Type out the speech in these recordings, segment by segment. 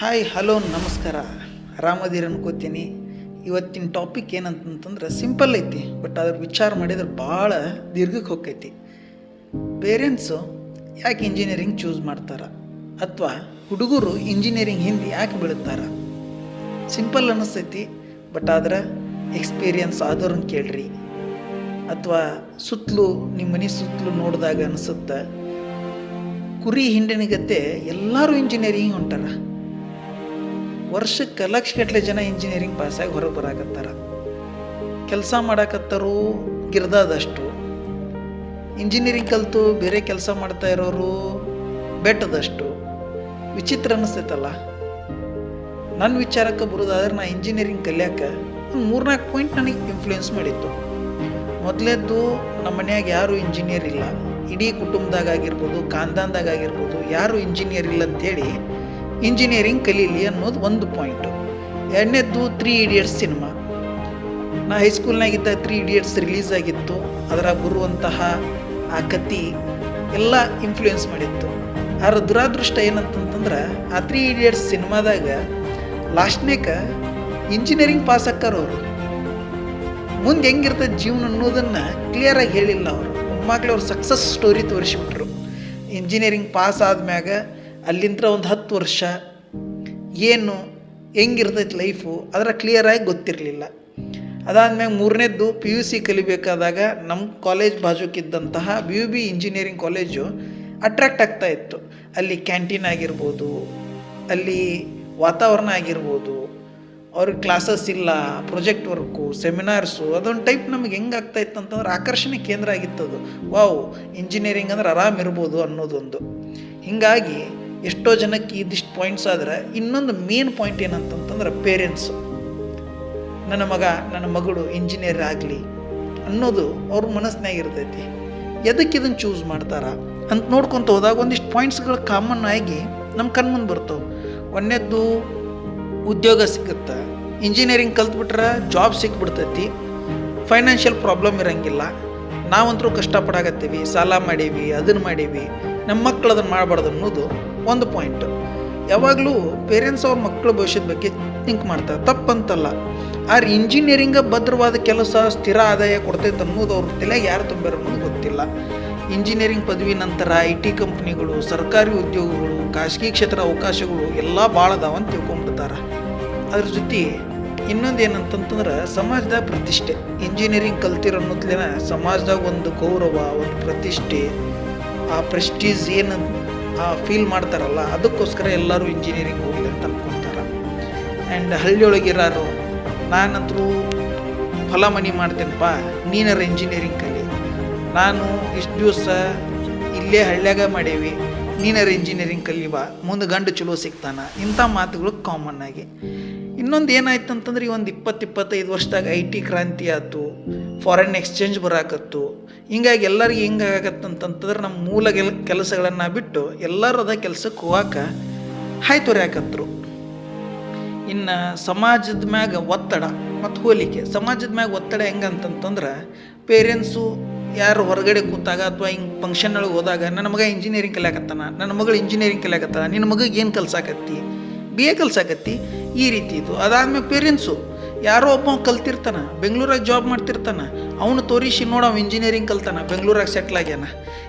Hi hello ನಮಸ್ಕಾರ. ಆರಾಮದಿರ ಅನ್ಕೋತೀನಿ. ಇವತ್ತಿನ ಟಾಪಿಕ್ ಏನಂತಂತಂದ್ರೆ ಸಿಂಪಲ್ ಐತಿ ಬಟ್ ಅದ್ರ ವಿಚಾರ ಮಾಡಿದ್ರೆ ಭಾಳ ದೀರ್ಘಕ್ಕೆ ಹೋಗ್ತೈತಿ ಪೇರೆಂಟ್ಸು ಯಾಕೆ ಇಂಜಿನಿಯರಿಂಗ್ ಚೂಸ್ ಮಾಡ್ತಾರ? ಅಥವಾ ಹುಡುಗರು ಇಂಜಿನಿಯರಿಂಗ್ ಹಿಂದೆ ಯಾಕೆ ಬೀಳುತ್ತಾರ ಸಿಂಪಲ್ ಅನ್ನಿಸ್ತೈತಿ ಬಟ್ ಆದ್ರೆ ಎಕ್ಸ್ಪೀರಿಯನ್ಸ್ ಆದವ್ರನ್ನ ಕೇಳ್ರಿ. ಅಥವಾ ಸುತ್ತಲೂ ನಿಮ್ಮ ಮನೆ ಸುತ್ತಲೂ ನೋಡಿದಾಗ ಅನಿಸುತ್ತೆ, ಕುರಿ ಹಿಂಡಿನಗತ್ತೆ ಎಲ್ಲರೂ ಇಂಜಿನಿಯರಿಂಗ್ ಹೊಂಟಾರ ವರ್ಷಕ್ಕೆ ಲಕ್ಷಗಟ್ಟಲೆ ಜನ ಇಂಜಿನಿಯರಿಂಗ್ ಪಾಸಾಗಿ ಹೊರಗೆ ಬರಾಕತ್ತಾರ. ಕೆಲಸ ಮಾಡಾಕತ್ತಾರು ಗಿರ್ದಾದಷ್ಟು. ಇಂಜಿನಿಯರಿಂಗ್ ಕಲಿತು ಬೇರೆ ಕೆಲಸ ಮಾಡ್ತಾ ಇರೋರು ಬೆಟ್ಟದಷ್ಟು. ವಿಚಿತ್ರ ಅನ್ನಿಸ್ತೈತಲ್ಲ ನನ್ನ ವಿಚಾರಕ್ಕೆ ಬರೋದಾದ್ರೆ ನಾ ಇಂಜಿನಿಯರಿಂಗ್ ಕಲಿಯಾಕ ಒಂದು ಮೂರ್ನಾಲ್ಕು ಪಾಯಿಂಟ್ ನನಗೆ ಇನ್ಫ್ಲೂಯೆನ್ಸ್ ಮಾಡಿತ್ತು. ಮೊದಲೇದ್ದು ನಮ್ಮ ಮನ್ಯಾಗ ಯಾರು ಇಂಜಿನಿಯರ್ ಇಲ್ಲ. ಇಡೀ ಕುಟುಂಬದಾಗ ಆಗಿರ್ಬೋದು ಖಾನ್ದಾನ್ದಾಗ ಆಗಿರ್ಬೋದು, ಯಾರು ಇಂಜಿನಿಯರ್ ಇಲ್ಲ ಅಂತೇಳಿ ಇಂಜಿನಿಯರಿಂಗ್ ಕಲೀಲಿ ಅನ್ನೋದು ಒಂದು ಪಾಯಿಂಟು ಎರಡನೇದ್ದು ತ್ರೀ ಇಡಿಯಟ್ಸ್ ಸಿನಿಮಾ ನಾ ಹೈಸ್ಕೂಲ್ನಾಗಿದ್ದ ತ್ರೀ ಇಡಿಯಟ್ಸ್ ರಿಲೀಸ್ ಆಗಿತ್ತು. ಅದರ ಬರುವಂತಹ ಆ ಕತಿ ಎಲ್ಲ ಇನ್ಫ್ಲೂಯೆನ್ಸ್ ಮಾಡಿತ್ತು. ಅದರ ದುರಾದೃಷ್ಟ ಏನಂತಂತಂದ್ರೆ, ಆ ತ್ರೀ ಇಡಿಯಟ್ಸ್ ಸಿನಿಮಾದಾಗ ಲಾಸ್ಟ್ನೇಕ ಇಂಜಿನಿಯರಿಂಗ್ ಪಾಸ್ ಆಕ್ಕಾರವ್ರು ಮುಂದೆ ಹೆಂಗಿರ್ತದೆ ಜೀವನ ಅನ್ನೋದನ್ನು ಕ್ಲಿಯರಾಗಿ ಹೇಳಿಲ್ಲ ಅವರು. ಮೊಮ್ಮಕ್ಳು ಅವ್ರು ಸಕ್ಸಸ್ ಸ್ಟೋರಿ ತೋರಿಸಿಬಿಟ್ರು. ಇಂಜಿನಿಯರಿಂಗ್ ಪಾಸ್ ಆದ್ಮ್ಯಾಗ ಅಲ್ಲಿಂದ ಒಂದು ಹತ್ತು ವರ್ಷ ಏನು ಹೆಂಗಿರ್ತೈತೆ ಲೈಫು ಅದರ ಕ್ಲಿಯರಾಗಿ ಗೊತ್ತಿರಲಿಲ್ಲ. ಅದಾದ್ಮ್ಯಾಗ ಮೂರನೇದ್ದು ಪಿ ಯು ಸಿ ಕಲಿಬೇಕಾದಾಗ ನಮ್ಮ college ಬಾಜುಕಿದ್ದಂತಹ V U B engineering college attract ಆಗ್ತಾ ಇತ್ತು. ಅಲ್ಲಿ ಕ್ಯಾಂಟೀನ್ ಆಗಿರ್ಬೋದು, ಅಲ್ಲಿ ವಾತಾವರಣ ಆಗಿರ್ಬೋದು, ಅವ್ರಿಗೆ ಕ್ಲಾಸಸ್ ಇಲ್ಲ ಪ್ರೊಜೆಕ್ಟ್ ವರ್ಕು ಸೆಮಿನಾರ್ಸು ಅದೊಂದು ಟೈಪ್ ನಮ್ಗೆ ಹೆಂಗೆ ಆಗ್ತಾ ಇತ್ತು ಅಂತಂದ್ರೆ ಆಕರ್ಷಣೆ ಕೇಂದ್ರ ಆಗಿತ್ತದು ವಾವ್ ಇಂಜಿನಿಯರಿಂಗ್ ಅಂದ್ರೆ ಆರಾಮ್ ಇರ್ಬೋದು ಅನ್ನೋದೊಂದು. ಹೀಗಾಗಿ ಎಷ್ಟೋ ಜನಕ್ಕೆ ಇದಿಷ್ಟು ಪಾಯಿಂಟ್ಸ್ ಆದ್ರೆ ಇನ್ನೊಂದು ಮೇನ್ ಪಾಯಿಂಟ್ ಏನಂತಂತಂದ್ರೆ ಪೇರೆಂಟ್ಸು ನನ್ನ ಮಗ, ನನ್ನ ಮಗಳು ಇಂಜಿನಿಯರ್ ಆಗಲಿ ಅನ್ನೋದು ಅವ್ರ ಮನಸ್ಸಿನಾಗ ಇರ್ತೈತಿ. ಎದಕ್ಕೆ ಇದನ್ನು ಚೂಸ್ ಮಾಡ್ತಾರ? ಅಂತ ನೋಡ್ಕೊತ ಹೋದಾಗ ಒಂದಿಷ್ಟು ಪಾಯಿಂಟ್ಸ್ಗಳು ಕಾಮನ್ ಆಗಿ ನಮ್ಮ ಕಣ್ಮುಂದೆ ಬರ್ತವೆ. ಒಂದನೇದ್ದು ಉದ್ಯೋಗ ಸಿಗುತ್ತೆ? ಇಂಜಿನಿಯರಿಂಗ್ ಕಲ್ತ್ಬಿಟ್ರೆ ಜಾಬ್ ಸಿಕ್ಬಿಡ್ತೈತಿ ಫೈನಾನ್ಷಿಯಲ್ ಪ್ರಾಬ್ಲಮ್ ಇರೋಂಗಿಲ್ಲ. ನಾವಂತರೂ ಕಷ್ಟಪಡಾಗತ್ತೀವಿ ಸಾಲ ಮಾಡೀವಿ ಅದನ್ನು ಮಾಡೀವಿ. ನಮ್ಮ ಮಕ್ಕಳು ಅದನ್ನು ಮಾಡಬಾರ್ದು ಅನ್ನೋದು ಒಂದು ಪಾಯಿಂಟ್ ಯಾವಾಗಲೂ ಪೇರೆಂಟ್ಸ್ ಅವ್ರ ಮಕ್ಕಳ ಭವಿಷ್ಯದ ಬಗ್ಗೆ ಥಿಂಕ್ ಮಾಡ್ತಾರೆ. ತಪ್ಪಂತಲ್ಲ. ಆದ್ರೆ ಇಂಜಿನಿಯರಿಂಗ ಭದ್ರವಾದ ಕೆಲಸ, ಸ್ಥಿರ ಆದಾಯ ಕೊಡ್ತೈತೆ ಅನ್ನೋದು ಅವ್ರ ತಲೆ ಯಾರು ತುಂಬಿರೋ ಅನ್ನೋದು ಗೊತ್ತಿಲ್ಲ. ಇಂಜಿನಿಯರಿಂಗ್ ಪದವಿ ನಂತರ ಐ ಟಿ ಕಂಪ್ನಿಗಳು ಸರ್ಕಾರಿ ಉದ್ಯೋಗಗಳು, ಖಾಸಗಿ ಕ್ಷೇತ್ರ ಅವಕಾಶಗಳು ಎಲ್ಲ ಭಾಳ ಅದಾವ ಅಂತ ತಿಳ್ಕೊಂಡ್ಬಿಡ್ತಾರೆ ಅದ್ರ ಜೊತೆ ಇನ್ನೊಂದು ಏನಂತಂತಂದ್ರೆ ಸಮಾಜದಾಗ ಪ್ರತಿಷ್ಠೆ. ಇಂಜಿನಿಯರಿಂಗ್ ಕಲ್ತಿರೋ ಅನ್ನೋದ್ಲೇನ ಸಮಾಜದಾಗ ಒಂದು ಗೌರವ, ಒಂದು ಪ್ರತಿಷ್ಠೆ, ಆ ಪ್ರೆಸ್ಟೀಜ್ ಏನು ಆ ಫೀಲ್ ಮಾಡ್ತಾರಲ್ಲ, ಅದಕ್ಕೋಸ್ಕರ ಎಲ್ಲರೂ ಇಂಜಿನಿಯರಿಂಗ್ ಹೋಗಿ ಅಂತ ಅನ್ಕೊಂತಾರೆ. ಆ್ಯಂಡ್ ಹಳ್ಳಿಯೊಳಗಿರೋರು, ನಾನಂತರೂ ಹೊಲ ಮನಿ ಮಾಡ್ತೇನಪ್ಪ, ನೀನಾರ ಇಂಜಿನಿಯರಿಂಗ್ ಕಲಿ. ನಾನು ಇಷ್ಟು ದಿವಸ ಇಲ್ಲೇ ಹಳ್ಳ್ಯಾಗ ಮಾಡೇವಿ, ನೀನಾರ ಇಂಜಿನಿಯರಿಂಗ್ ಕಲಿವಾ ಮುಂದೆ ಗಂಡು ಚಲೋ ಸಿಗ್ತಾನೆ. ಇಂಥ ಮಾತುಗಳು ಕಾಮನ್ ಆಗಿ. ಇನ್ನೊಂದು ಏನಾಯ್ತು ಅಂತಂದ್ರೆ ಈ ಒಂದು ಇಪ್ಪತ್ತು ಇಪ್ಪತ್ತೈದು ವರ್ಷದಾಗ ಐ ಟಿ ಕ್ರಾಂತಿ ಆಯ್ತು ಫಾರಿನ್ ಎಕ್ಸ್ಚೇಂಜ್ ಬರಾಕತ್ತು ಹಿಂಗಾಗಿ ಎಲ್ಲರಿಗೆ ಹಿಂಗೆ ಆಗತ್ತಂತಂತಂದ್ರೆ ನಮ್ಮ ಮೂಲ ಗೆಲ್ ಕೆಲಸಗಳನ್ನು ಬಿಟ್ಟು ಎಲ್ಲರೂ ಅದ ಕೆಲಸಕ್ಕೆ ಹೋಗಾಕ ಹಾಯ್ ತೊರ್ಯಾಕತ್ರು. ಇನ್ನು ಸಮಾಜದ ಮ್ಯಾಗ ಒತ್ತಡ ಮತ್ತು ಹೋಲಿಕೆ. ಸಮಾಜದ ಮ್ಯಾಗ ಒತ್ತಡ ಹೆಂಗಂತಂತಂದ್ರೆ ಪೇರೆಂಟ್ಸು ಯಾರು ಹೊರಗಡೆ ಕೂತಾಗ ಅಥವಾ ಹಿಂಗೆ ಫಂಕ್ಷನ್ ಒಳಗೆ ಹೋದಾಗ ನನ್ನ ಮಗ ಇಂಜಿನಿಯರಿಂಗ್ ಕಲಿಯಾಕತ್ತಾನ, ನನ್ನ ಮಗಳು ಇಂಜಿನಿಯರಿಂಗ್ ಕಲಿಯಾಕತ್ತಾನ, ನಿನ್ನ ಮಗಗೆ ಏನು ಕಲ್ಸಾಕತ್ತಿ ಬಿ ಎ ಕಲ್ಸಾಕತ್ತಿ ಈ ರೀತಿ ಇದು. ಅದಾದ್ಮೇಲೆ ಪೇರೆಂಟ್ಸು ಯಾರೋ ಒಬ್ಬ ಕಲ್ತಿರ್ತಾನ, ಬೆಂಗಳೂರಾಗ ಜಾಬ್ ಮಾಡ್ತಿರ್ತಾನ, ಅವನು ತೋರಿಸಿ ನೋಡು ಅವ ಇಂಜಿನಿಯರಿಂಗ್ ಕಲ್ತಾನ, ಬೆಂಗಳೂರಾಗ ಸೆಟ್ಲ್ ಆಗ್ಯಾನ.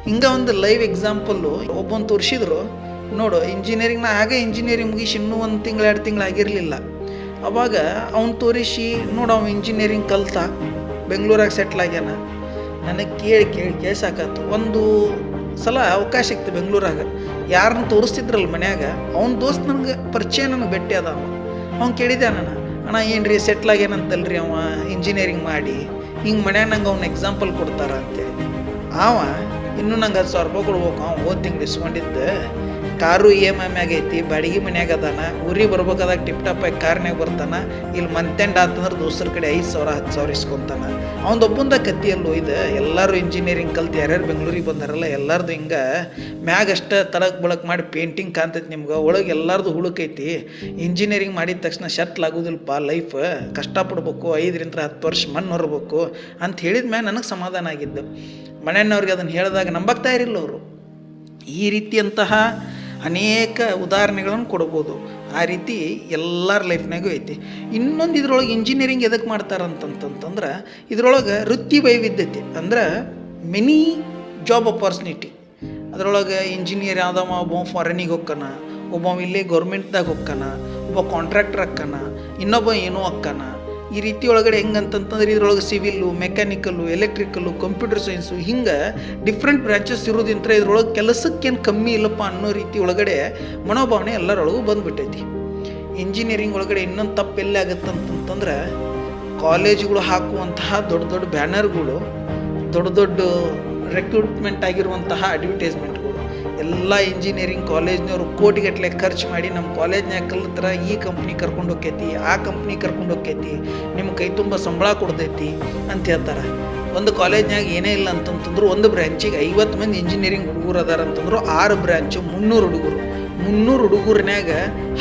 ಹಿಂಗೆ ಒಂದು ಲೈವ್ ಎಕ್ಸಾಂಪಲ್ಲು ಒಬ್ಬನ ತೋರಿಸಿದ್ರು, ನೋಡು ಇಂಜಿನಿಯರಿಂಗ್ ನಾ ಹಾಗೆ ಇಂಜಿನಿಯರಿಂಗ್ ಮುಗಿಸಿ ಇನ್ನೂ ಒಂದು ತಿಂಗಳು, ಎರಡು ತಿಂಗಳು ಆಗಿರಲಿಲ್ಲ. ಅವಾಗ ಅವ್ನು ತೋರಿಸಿ, ನೋಡು ಅವ್ನು ಇಂಜಿನಿಯರಿಂಗ್ ಕಲ್ತ, ಬೆಂಗಳೂರಾಗ ಸೆಟ್ಲ್ ಆಗ್ಯಾನ. ನನಗೆ ಕೇಳಿ ಕೇಳಿ ಕೇಳಿ ಒಂದು ಸಲ ಅವಕಾಶ ಇತ್ತು ಬೆಂಗಳೂರಾಗ. ಯಾರನ್ನ ತೋರಿಸ್ತಿದ್ರಲ್ಲ ಮನ್ಯಾಗ, ಅವ್ನ ದೋಸ್ತ್ ನನಗೆ ಪರಿಚಯ ನನಗೆ ಭೇಟಿ ಅದ ಅವ ಅವ್ನು ಕೇಳಿದೆ ನಾನು? ಅಣ್ಣ ಏನು ರೀ ಸೆಟ್ಲ್ ಆಗ್ಯಾನಂತಲ್ರಿ ಅವ? ಇಂಜಿನಿಯರಿಂಗ್ ಮಾಡಿ. ಹಿಂಗೆ ಮನ್ಯಾಗ ನಂಗೆ ಅವ್ನ ಎಕ್ಸಾಂಪಲ್ ಕೊಡ್ತಾರ ಅಂತೇಳಿ ಅವ ಇನ್ನೂ ನಂಗೆ ಹತ್ತು ಸಾವಿರ ರೂಪಾಯಿ ಕೊಡ್ಬೇಕು. ಅವ್ನು ಹೋದ ತಿಂಗ್ಳು ಇಸ್ಕೊಂಡಿದ್ದೆ. ಕಾರು ಇ ಎಂ ಐ ಮ್ಯಾಗ ಐತಿ, ಬಾಡಿಗೆ ಮನ್ಯಾಗ ಅದಾನ, ಊರಿಗೆ ಬರ್ಬೇಕಾದಾಗ ಟಿಪ್ ಟಾಪ್ ಆಗಿ ಕಾರ್ನ್ಯಾಗ ಬರ್ತಾನ, ಇಲ್ಲಿ ಮಂತ್ ಅಂತಂದ್ರೆ ದೋಸ್ತರ ಕಡೆ ಐದು ಸಾವಿರ, ಹತ್ತು ಸಾವಿರ ಇಸ್ಕೊಂತಾನ. ಅವ್ನದೊಬ್ಬಂದ ಕತ್ತಿಯಲ್ಲೂ ಇದು ಎಲ್ಲರೂ ಇಂಜಿನಿಯರಿಂಗ್ ಕಲ್ತು, ಯಾರ್ಯಾರು ಬೆಂಗಳೂರಿಗೆ ಬಂದಾರಲ್ಲ, ಎಲ್ಲರದು ಹಿಂಗೆ ಅಷ್ಟೇ ತಳಕ್ ಬಳಕ್ ಮಾಡಿ ಪೇಂಟಿಂಗ್ ಕಾಣ್ತೈತಿ ನಿಮ್ಗೆ, ಒಳಗೆ ಎಲ್ಲರದು ಹುಳುಕೈತಿ ಇಂಜಿನಿಯರಿಂಗ್ ಮಾಡಿದ ತಕ್ಷಣ ಶಟ್ಲ್ ಆಗೋದಿಲ್ಲಪ್ಪ ಲೈಫ್ ಕಷ್ಟಪಡ್ಬೇಕು ಐದರಿಂದ ಹತ್ತು ವರ್ಷ ಮಣ್ಣು ಹೊರಬೇಕು, ಅಂತ ಹೇಳಿದ ಮ್ಯಾಗ ನನಗೆ ಸಮಾಧಾನ ಆಗಿದ್ದು. ಮನೆಯವ್ರಿಗೆ ಅದನ್ನು ಹೇಳಿದಾಗ ನಂಬಕ್ತಾ ಇರಲಿಲ್ಲ ಅವರು. ಈ ರೀತಿಯಂತಹ ಅನೇಕ ಉದಾಹರಣೆಗಳನ್ನು ಕೊಡ್ಬೋದು. ಆ ರೀತಿ ಎಲ್ಲರ ಲೈಫ್ನಾಗೂ ಐತಿ. ಇನ್ನೊಂದು ಇದ್ರೊಳಗೆ ಇಂಜಿನಿಯರಿಂಗ್ ಎದಕ್ಕೆ ಮಾಡ್ತಾರೆ ಅಂತಂತಂತಂದ್ರೆ, ಇದ್ರೊಳಗೆ ವೃತ್ತಿ ವೈವಿಧ್ಯತೆ ಅಂದ್ರೆ ಮೆನಿ ಜಾಬ್ ಅಪಾರ್ಚುನಿಟಿ ಅದರೊಳಗೆ ಇಂಜಿನಿಯರ್ ಯಾವ್ದವ ಒಬ್ಬ ಫಾರಿನಿಗೆ ಹೊಕ್ಕನ, ಒಬ್ಬ ಇಲ್ಲೇ ಗೌರ್ಮೆಂಟ್ದಾಗ ಹೊಕ್ಕನ, ಒಬ್ಬ ಕಾಂಟ್ರಾಕ್ಟರ್ ಅಕ್ಕನ, ಇನ್ನೊಬ್ಬ ಏನೋ ಅಕ್ಕನ. ಈ ರೀತಿ ಒಳಗಡೆ ಹೆಂಗಂತಂತಂದ್ರೆ ಇದ್ರೊಳಗೆ civil, mechanical, electrical, computer science, ಹಿಂಗೆ ಡಿಫ್ರೆಂಟ್ ಬ್ರಾಂಚಸ್ ಇರೋದಿಂತ ಇದ್ರೊಳಗೆ ಕೆಲಸಕ್ಕೇನು ಕಮ್ಮಿ ಇಲ್ಲಪ್ಪ ಅನ್ನೋ ರೀತಿ ಒಳಗಡೆ ಮನೋಭಾವನೆ ಎಲ್ಲರೊಳಗೂ ಬಂದುಬಿಟ್ಟೈತಿ. ಇಂಜಿನಿಯರಿಂಗ್ ಒಳಗಡೆ ಇನ್ನೊಂದು ತಪ್ಪು ಎಲ್ಲಿ ಆಗುತ್ತಂತಂದ್ರೆ ಕಾಲೇಜುಗಳು ಹಾಕುವಂತಹ ದೊಡ್ಡ ದೊಡ್ಡ ಬ್ಯಾನರ್ಗಳು, ದೊಡ್ಡ ದೊಡ್ಡ ರೆಕ್ರೂಟ್ಮೆಂಟ್ ಆಗಿರುವಂತಹ ಅಡ್ವರ್ಟೈಸ್ಮೆಂಟ್ಗಳು ಎಲ್ಲ ಇಂಜಿನಿಯರಿಂಗ್ ಕಾಲೇಜ್ನವರು ಕೋಟಿಗಟ್ಟಲೆ ಖರ್ಚು ಮಾಡಿ ನಮ್ಮ ಕಾಲೇಜ್ನ್ಯಾಗ ಕಲಿತ್ರ ಈ ಕಂಪ್ನಿ ಕರ್ಕೊಂಡು ಹೋಕ್ಕೈತಿ, ಆ ಕಂಪ್ನಿ ಕರ್ಕೊಂಡು ಹೋಕ್ಕೈತಿ ನಿಮ್ಮ ಕೈ ತುಂಬ ಸಂಬಳ ಕೊಡ್ತೈತಿ ಅಂತ ಹೇಳ್ತಾರೆ. ಒಂದು ಕಾಲೇಜ್ನಾಗ ಏನೇ ಇಲ್ಲ ಅಂತಂತಂದ್ರು ಒಂದು ಬ್ರ್ಯಾಂಚಿಗೆ ಐವತ್ತು ಮಂದಿ ಇಂಜಿನಿಯರಿಂಗ್ ಹುಡುಗರು ಅದಾರ ಅಂತಂದ್ರು ಆರು ಬ್ರ್ಯಾಂಚು ಮುನ್ನೂರು ಹುಡುಗರು. ಮುನ್ನೂರು ಹುಡುಗರ್ನ್ಯಾಗ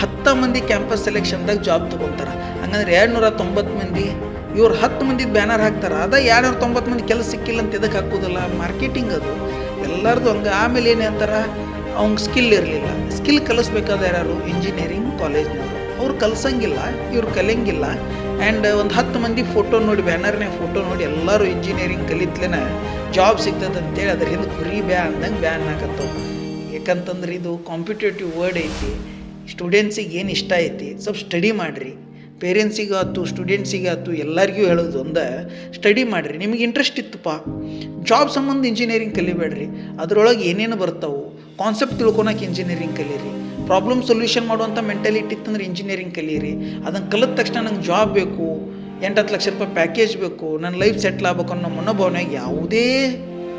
ಹತ್ತು ಮಂದಿ ಕ್ಯಾಂಪಸ್ ಸೆಲೆಕ್ಷನ್ದಾಗ ಜಾಬ್ ತೊಗೊತಾರೆ. ಹಂಗಂದ್ರೆ ಎರಡು ನೂರ ತೊಂಬತ್ತು ಮಂದಿ, ಇವ್ರು ಹತ್ತು ಮಂದಿ ಬ್ಯಾನರ್ ಹಾಕ್ತಾರೆ. ಅದ ಎರಡ್ನೂರ ತೊಂಬತ್ತು ಮಂದಿ ಕೆಲಸ ಸಿಕ್ಕಿಲ್ಲ ಅಂತ ಎದಕ್ಕೆ ಹಾಕೋದಿಲ್ಲ? ಮಾರ್ಕೆಟಿಂಗ್ ಅದು. ಎಲ್ಲರದು ಹಂಗೆ. ಆಮೇಲೆ ಏನು ಅಂತಾರೆ ಅವ್ನಿಗೆ ಸ್ಕಿಲ್ ಇರಲಿಲ್ಲ. ಸ್ಕಿಲ್ ಕಲಿಸ್ಬೇಕಾದ ಯಾರು? ಇಂಜಿನಿಯರಿಂಗ್ ಕಾಲೇಜ್ನವರು ಅವ್ರು ಕಲಿಸಂಗಿಲ್ಲ, ಇವ್ರು ಕಲಿಯಂಗಿಲ್ಲ. ಆ್ಯಂಡ್ ಒಂದು ಹತ್ತು ಮಂದಿ ಫೋಟೋ ನೋಡಿ ಬ್ಯಾನರ್ನೇ ಫೋಟೋ ನೋಡಿ ಎಲ್ಲರೂ ಇಂಜಿನಿಯರಿಂಗ್ ಕಲಿತ್ಲೇನ ಜಾಬ್ ಸಿಗ್ತದೆ ಅಂತೇಳಿ ಅದ್ರ ಹಿಂದೆ ಗುರಿ ಬ್ಯಾ ಅಂದಂಗೆ ಬ್ಯಾನ್ ಹಾಕತ್ತವು ಯಾಕಂತಂದ್ರೆ ಇದು ಕಾಂಪಿಟೇಟಿವ್ ವರ್ಡ್ ಐತಿ. ಸ್ಟೂಡೆಂಟ್ಸಿಗೆ ಏನು ಇಷ್ಟ ಐತಿ, ಸ್ವಲ್ಪ ಸ್ಟಡಿ ಮಾಡಿರಿ. ಪೇರೆಂಟ್ಸಿಗೆ ಆಯ್ತು ಸ್ಟೂಡೆಂಟ್ಸಿಗೆ ಆಯ್ತು ಎಲ್ಲರಿಗೂ ಹೇಳೋದು ಒಂದು, ಸ್ಟಡಿ ಮಾಡಿರಿ, ನಿಮಗೆ ಇಂಟ್ರೆಸ್ಟ್ ಇತ್ತಪ್ಪ ಜಾಬ್ ಸಂಬಂಧ ಇಂಜಿನಿಯರಿಂಗ್ ಕಲಿಬೇಡ್ರಿ. ಅದರೊಳಗೆ ಏನೇನು ಬರ್ತಾವೆ? ಕಾನ್ಸೆಪ್ಟ್ ತಿಳ್ಕೊಳಕ್ಕೆ ಇಂಜಿನಿಯರಿಂಗ್ ಕಲೀರಿ. ಪ್ರಾಬ್ಲಮ್ ಸೊಲ್ಯೂಷನ್ ಮಾಡುವಂಥ ಮೆಂಟಾಲಿಟಿ ಇತ್ತಂದ್ರೆ ಇಂಜಿನಿಯರಿಂಗ್ ಕಲೀರಿ. ಅದನ್ನು ಕಲಿತ ತಕ್ಷಣ ನಂಗೆ ಜಾಬ್ ಬೇಕು ಎಂಟು ಹತ್ತು ಲಕ್ಷ ರೂಪಾಯಿ ಪ್ಯಾಕೇಜ್ ಬೇಕು, ನನ್ನ ಲೈಫ್ ಸೆಟ್ಲ್ ಆಗ್ಬೇಕು ಅನ್ನೋ ಮನೋಭಾವನೆಗೆ ಯಾವುದೇ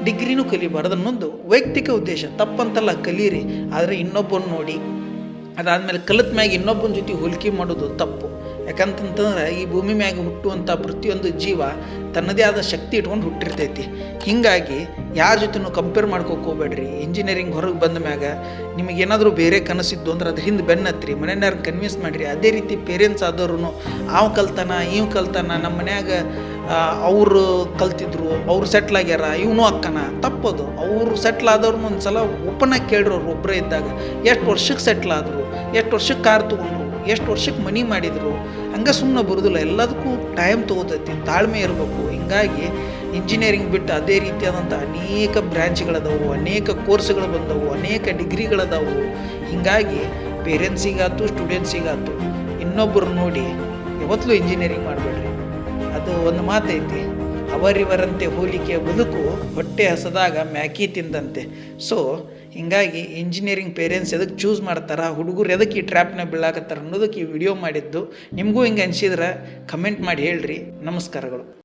ಡಿಗ್ರಿನೂ ಕಲಿಬಾರ್ದು ಅನ್ನೊಂದು ವೈಯಕ್ತಿಕ ಉದ್ದೇಶ. ತಪ್ಪಂತಲ್ಲ, ಕಲೀರಿ. ಆದರೆ ಇನ್ನೊಬ್ಬನ ನೋಡಿ, ಅದಾದಮೇಲೆ ಕಲಿತ ಮ್ಯಾಗ ಇನ್ನೊಬ್ಬನ ಜೊತೆ ಹೋಲಿಕೆ ಮಾಡೋದು ತಪ್ಪು. ಯಾಕಂತಂತಂದ್ರೆ ಈ ಭೂಮಿ ಮ್ಯಾಗ ಹುಟ್ಟುವಂಥ ಪ್ರತಿಯೊಂದು ಜೀವ ತನ್ನದೇ ಆದ ಶಕ್ತಿ ಇಟ್ಕೊಂಡು ಹುಟ್ಟಿರ್ತೈತಿ. ಹೀಗಾಗಿ ಯಾರ ಜೊತೆನೂ ಕಂಪೇರ್ ಮಾಡ್ಕೋಕೆ ಇಂಜಿನಿಯರಿಂಗ್ ಹೊರಗೆ ಬಂದ ಮ್ಯಾಗ ನಿಮಗೇನಾದರೂ ಬೇರೆ ಕನಸಿದ್ದು ಅಂದ್ರೆ ಅದ್ರ ಹಿಂದೆ ಬೆನ್ನತ್ರಿ. ಮನೆಯವ್ರ ಕನ್ವಿನ್ಸ್ ಮಾಡಿರಿ. ಅದೇ ರೀತಿ ಪೇರೆಂಟ್ಸ್ ಆದವ್ರು ಅವ ಕಲ್ತಾನ ಇವ್ ಕಲ್ತಾನ ನಮ್ಮ ಮನ್ಯಾಗ ಅವರು ಕಲ್ತಿದ್ರು, ಅವ್ರು ಸೆಟ್ಲ್ ಆಗ್ಯಾರ, ಇವನು ಅಕ್ಕನ. ತಪ್ಪದು. ಅವರು ಸೆಟ್ಲ್ ಆದವ್ರನ್ನ ಒಂದು ಸಲ ಓಪನ್ ಆಗಿ ಒಬ್ಬರೇ ಇದ್ದಾಗ. ಎಷ್ಟು ವರ್ಷಕ್ಕೆ ಸೆಟ್ಲ್ ಆದರು? ಎಷ್ಟು ವರ್ಷಕ್ಕೆ ಕಾರ್ ತೊಗೊಂಡ್ರು? ಎಷ್ಟು ವರ್ಷಕ್ಕೆ ಮನಿ ಮಾಡಿದರು, ಹಂಗೆ ಸುಮ್ಮನೆ ಬರೋದಿಲ್ಲ. ಎಲ್ಲದಕ್ಕೂ ಟೈಮ್ ತೊಗೋತೈತಿ, ತಾಳ್ಮೆ ಇರಬೇಕು. ಹಿಂಗಾಗಿ ಇಂಜಿನಿಯರಿಂಗ್ ಬಿಟ್ಟು ಅದೇ ರೀತಿಯಾದಂಥ ಅನೇಕ ಬ್ರ್ಯಾಂಚ್ಗಳದಾವು ಅನೇಕ ಕೋರ್ಸ್ಗಳು ಬಂದವು, ಅನೇಕ ಡಿಗ್ರಿಗಳದಾವು ಹಿಂಗಾಗಿ ಪೇರೆಂಟ್ಸಿಗಾತು ಸ್ಟೂಡೆಂಟ್ಸಿಗಾತು ಇನ್ನೊಬ್ಬರು ನೋಡಿ ಯಾವತ್ತಲೂ ಇಂಜಿನಿಯರಿಂಗ್ ಮಾಡಬೇಡ್ರಿ. ಅದು ಒಂದು ಮಾತೈತಿ, ಅವರಿವರಂತೆ ಹೋಲಿಕೆ ಬದುಕು ಹೊಟ್ಟೆ ಹಸದಾಗ ಮ್ಯಾಕಿ ತಿಂದಂತೆ. ಸೊ ಹಿಂಗಾಗಿ ಇಂಜಿನಿಯರಿಂಗ್ ಪೇರೆಂಟ್ಸ್ ಎದಕ್ಕೆ ಚೂಸ್ ಮಾಡ್ತಾರೆ, ಹುಡುಗರು ಎದಕ್ಕೆ ಈ ಟ್ರ್ಯಾಪ್ನ ಬೀಳಾಕತ್ತಾರ ಅನ್ನೋದಕ್ಕೆ ಈ ವಿಡಿಯೋ ಮಾಡಿದ್ದು. ನಿಮಗೂ ಹಿಂಗೆ ಅನಿಸಿದ್ರೆ ಕಮೆಂಟ್ ಮಾಡಿ ಹೇಳ್ರಿ. ನಮಸ್ಕಾರಗಳು.